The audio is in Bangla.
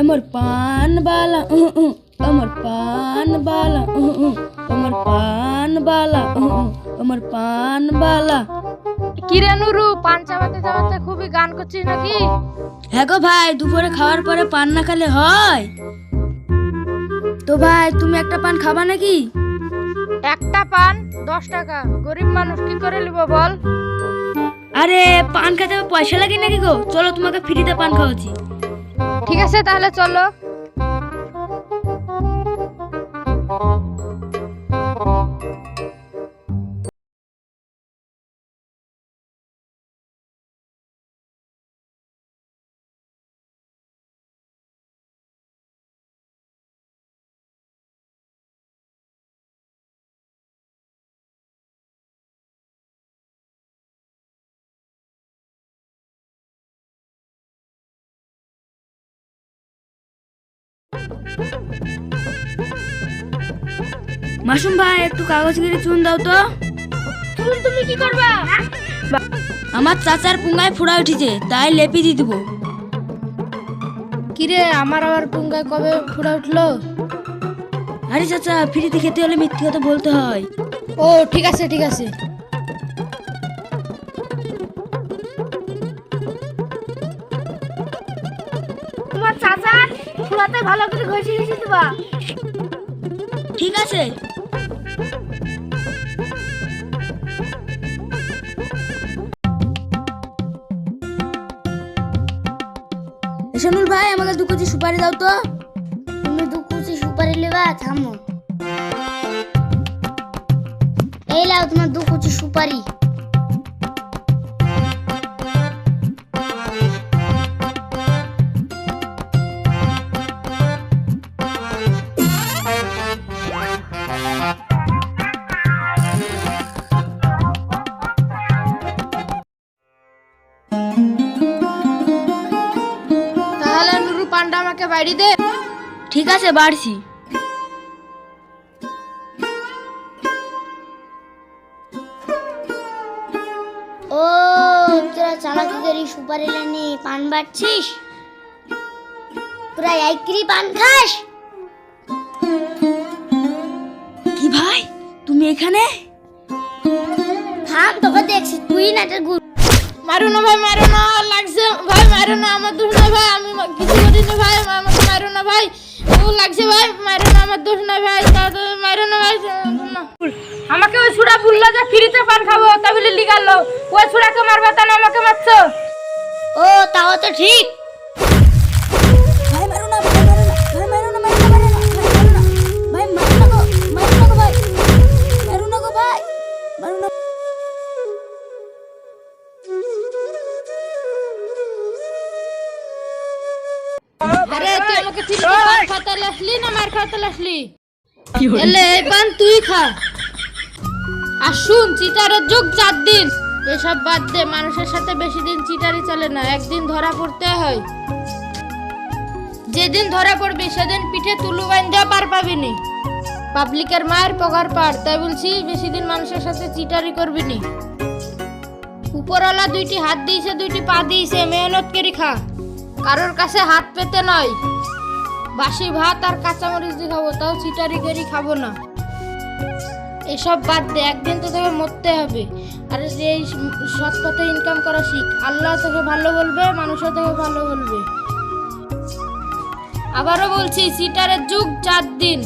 আমার পান বালা আমার পান বালা আমার পান বালা আমার পান বালা কিরে নুরু পান চাবাতে চাবাতে খুবই গান করছিস নাকি? হ্যাঁ গো ভাই দুপুরে খাওয়ার পরে পান না খেলে হয়। তো ভাই তুমি একটা পান খাবা নাকি? একটা পান দশ টাকা। গরিব মানুষ কি করে নিব বল? আরে পান খেতে পয়সা লাগে নাকি গো? চলো তোমাকে ফ্রিতে পান খাওয়াচ্ছি। ঠিক আছে তাহলে চলো। মাসুম ভাই একটু কাগজ কেটে চুন দাও তো। তুমি কি করবা? আমার চাচার পুঙ্গায় ফুড়া উঠেছে তাই লেপি দিয়ে দেবো। কিরে আমার আবার পুঙ্গায় কবে ফুড়া উঠল? আরে চাচা ফ্রিতে খেতে হলে মিথ্যে কথা বলতে হয়। ও ঠিক আছে ঠিক আছে। তোমার চাচা ফুড়াতে ভালো করে ঘষে ঘষে দিবা। ঠিক আছে। শনুল ভাই আমাকে দু কুচি সুপারি দাও তো। তুমি দু কুচি সুপারি লেবা থামো। এই লাও তোমার দু কুচি সুপারি। পান্ডা আমাকে বাড়ি দে। ঠিক আছে বাড়ছি। ও তোরা চালাকি করি সুপারি লেনি পান বাড়ছিস? তোরা একরি পান খাস? কি ভাই তুমি এখানে? থাম তোকে দেখছি তুই না এটা গুড মারো না ভাই মারো না লাগছে ভাই। মারো না আমার দোষ না ভাই আমি কিছু করিনি ভাই আমাকে মারো না ভাই। ও লাগছে ভাই মারো না আমার দোষ না ভাই তাড়াতাড়ি মারো না ভাই আমাকে ওই ছুড়া বলল যে ফ্রিতে পান খাব তা বলে লিগাল ওই ছুড়াকে মারবে তা না আমাকে মারছো? ও তাও তো ঠিক। আমাকে পান খাতে আসলি না মার খাতে আসলি এলে এই পান তুই খা। আর শুন চিটারের যুগ চার দিন। এসব বাদ দে মানুষের সাথে বেশি দিন চিটারি চলে না একদিন ধরা পড়তে হয়। যেদিন ধরা পড়বি সেদিন পিঠে তুলু দেওয়া পার পাবিনি পাবলিকের মায়ের পগার পার তাই বলছি বেশি দিন মানুষের সাথে চিটারি করবি নি। উপরওয়ালা দুইটি হাত দিয়েছে দুইটি পা দিয়েছে মেহনত করে খা। কারোর কাছে হাত পেতে নয়। বাসি ভাত আর কাঁচামরিচ দিয়ে খাব, তাও চিটারি গেরি খাব না। এসব বাদ দে, একদিন তো তোকে মরতে হবে। আর এই সৎ পথে ইনকাম করা শিখ, আল্লাহ তোকে ভালো বলবে, মানুষও তোকে ভালো বলবে। আবারও বলছি সিটারের যুগ চার দিন।